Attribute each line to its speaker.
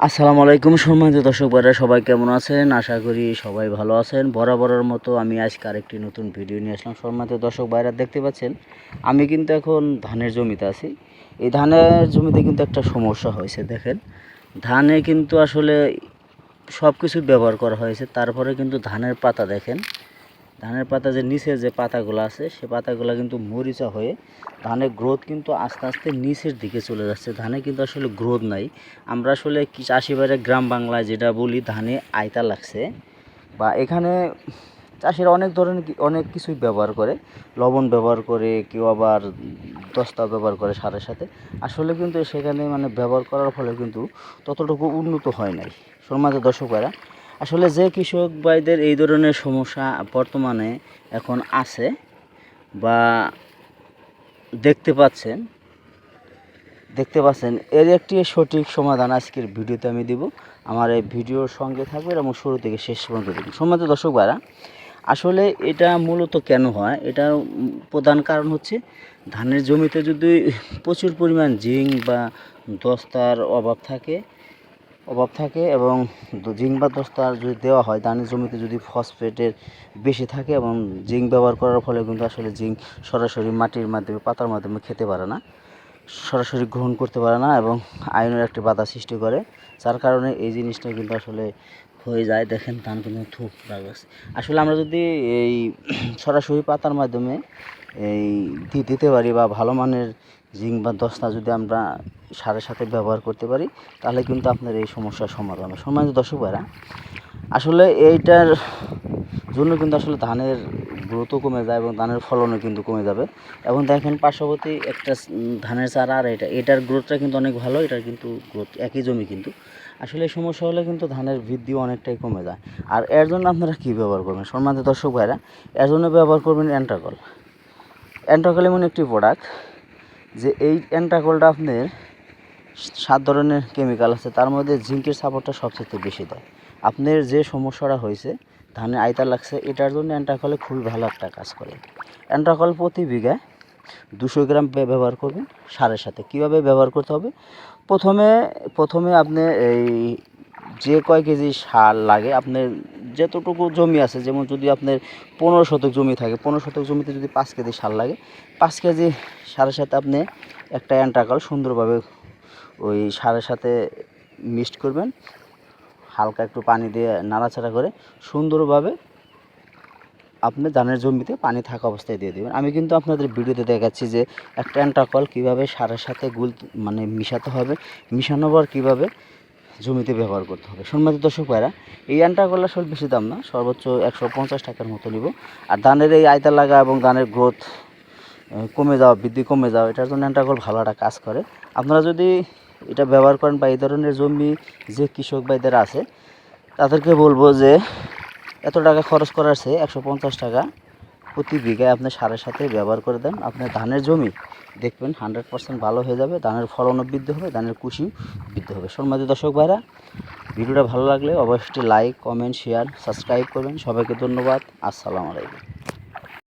Speaker 1: আসসালামু আলাইকুম সম্মানিত দর্শক ভাইরা, সবাই কেমন আছেন? আশা করি সবাই ভালো আছেন। বরাবরের মতো আমি আজকে আরেকটি নতুন ভিডিও নিয়ে আসলাম। সম্মানিত দর্শক ভাইরা, দেখতে পাচ্ছেন, আমি কিন্তু এখন ধানের জমিতে আছি। এই ধানের জমিতে কিন্তু একটা সমস্যা হয়েছে, দেখেন। ধানে কিন্তু আসলে সব কিছু ব্যবহার করা হয়েছে, তারপরে কিন্তু ধানের পাতা দেখেন। ধানের পাতা যে নিচে যে পাতাগুলো আছে, সে পাতাগুলো কিন্তু মরিচা হয়ে ধানের গ্রোথ কিন্তু আস্তে আস্তে নিচের দিকে চলে যাচ্ছে। ধানে কিন্তু আসলে গ্রোথ নাই। আমরা আসলে চাষিবারে গ্রাম বাংলায় যেটা বলি, ধানে আয়তা লাগছে বা এখানে চাষিরা অনেক ধরনের অনেক কিছুই ব্যবহার করে। লবণ ব্যবহার করে, কেউ আবার দস্তা ব্যবহার করে সারের সাথে। আসলে কিন্তু সেখানে মানে ব্যবহার করার ফলে কিন্তু ততটুকু উন্নত হয় নাই। সমাজের দর্শক ভাইরা আসলে যে কৃষক ভাইদের এই ধরনের সমস্যা বর্তমানে এখন আছে বা দেখতে পাচ্ছেন দেখতে পাচ্ছেন, এর একটি সঠিক সমাধান আজকের ভিডিওতে আমি দিব। আমার এই ভিডিওর সঙ্গে থাকবে এবং শুরু থেকে শেষ পর্যন্ত দেখুন সম্মানিত দর্শক ভাইরা, আসলে এটা মূলত কেন হয়? এটা প্রধান কারণ হচ্ছে ধানের জমিতে যদি প্রচুর পরিমাণ জিঙ্ক বা দস্তার অভাব থাকে অভাব থাকে এবং জিঙ্ক বা দস্তার যদি দেওয়া হয় ধানের জমিতে যদি ফসফেটের বেশি থাকে এবং জিঙ্ক ব্যবহার করার ফলে কিন্তু আসলে জিঙ্ক সরাসরি মাটির মাধ্যমে, পাতার মাধ্যমে খেতে পারে না, সরাসরি গ্রহণ করতে পারে না এবং আয়নের একটি বাধা সৃষ্টি করে। যার কারণে এই জিনিসটা কিন্তু আসলে হয়ে যায়। দেখেন, ধান কিন্তু থুপ লাগছে আসলে আমরা যদি এই সরাসরি পাতার মাধ্যমে এই দিতে পারি বা ভালো মানের জিঙ্ক বা দস্তা যদি আমরা সারের সাথে ব্যবহার করতে পারি, তাহলে কিন্তু আপনার এই সমস্যার সমাধান হবে। সম্মানিত দর্শক ভাইরা, আসলে এইটার জন্য কিন্তু আসলে ধানের গ্রোথও কমে যায় এবং ধানের ফলনও কিন্তু কমে যাবে। এবং দেখেন পার্শ্ববর্তী একটা ধানের চারা আর এটা, এটার গ্রোথটা কিন্তু অনেক ভালো, এটার কিন্তু গ্রোথ একই জমি কিন্তু। আসলে এই সমস্যা হলে কিন্তু ধানের বৃদ্ধিও অনেকটাই কমে যায়। আর এর জন্য আপনারা কী ব্যবহার করবেন? সম্মানিত দর্শক ভাইরা, এর জন্য ব্যবহার করবেন অ্যান্টাকল অ্যান্টাকল এমন একটি প্রোডাক্ট যে এই অ্যান্টাকলটা আপনার সাত ধরনের কেমিক্যাল আছে, তার মধ্যে জিঙ্কের সাপোর্টটা সবচেয়ে বেশি দেয়। আপনার যে সমস্যাটা হয়েছে ধানে আয়তা লাগছে, এটার জন্য অ্যান্টাকলে খুবই ভালো একটা কাজ করে। অ্যান্টাকল প্রতি বিঘায় দুশো গ্রাম ব্যবহার করবেন সারের সাথে। কীভাবে ব্যবহার করতে হবে? প্রথমে প্রথমে আপনি এই যে কয় কেজি সার লাগে, আপনার যতটুকু জমি আছে, যেমন যদি আপনার পনেরো শতক জমি থাকে, পনেরো শতক জমিতে যদি পাঁচ কেজি সার লাগে, পাঁচ কেজি সারের সাথে আপনি একটা অ্যান্টাকল সুন্দরভাবে ওই সারের সাথে মিক্সড করবেন, হালকা একটু পানি দিয়ে নাড়াচাড়া করে সুন্দরভাবে আপনি ধানের জমিতে পানি থাকা অবস্থায় দিয়ে দেবেন। আমি কিন্তু আপনাদের ভিডিওতে দেখাচ্ছি যে একটা অ্যান্টাকল কীভাবে সারের সাথে গুল মানে মিশাতে হবে মিশানো পর কীভাবে জমিতে ব্যবহার করতে হবে। সম্মানিত দর্শক ভাইরা, এই অ্যান্টাকল আসলে বেশি দাম না, সর্বোচ্চ একশো পঞ্চাশ টাকার মতো নিব। আর ধানের এই আয়তা লাগা এবং ধানের গ্রোথ কমে যাওয়া, বৃদ্ধি কমে যাওয়া, এটার জন্য অ্যান্টাকল ভালো একটা কাজ করে। আপনারা যদি এটা ব্যবহার করেন বা এই ধরনের জমি যে কৃষক ভাইদের আছে, তাদেরকে বলব যে এত টাকা খরচ করার চেয়ে একশো পঞ্চাশ টাকা প্রতি বিঘায় আপনি সারের সাথে ব্যবহার করে দেন। আপনার ধানের জমি দেখবেন হান্ড্রেড পার্সেন্ট ভালো হয়ে যাবে, ধানের ফলনও বৃদ্ধি হবে, ধানের কুশি বৃদ্ধি হবে। সম্মানিত দর্শক ভাইরা, ভিডিওটা ভালো লাগলে অবশ্যই লাইক কমেন্ট শেয়ার সাবস্ক্রাইব করবেন। সবাইকে ধন্যবাদ। আসসালামু আলাইকুম।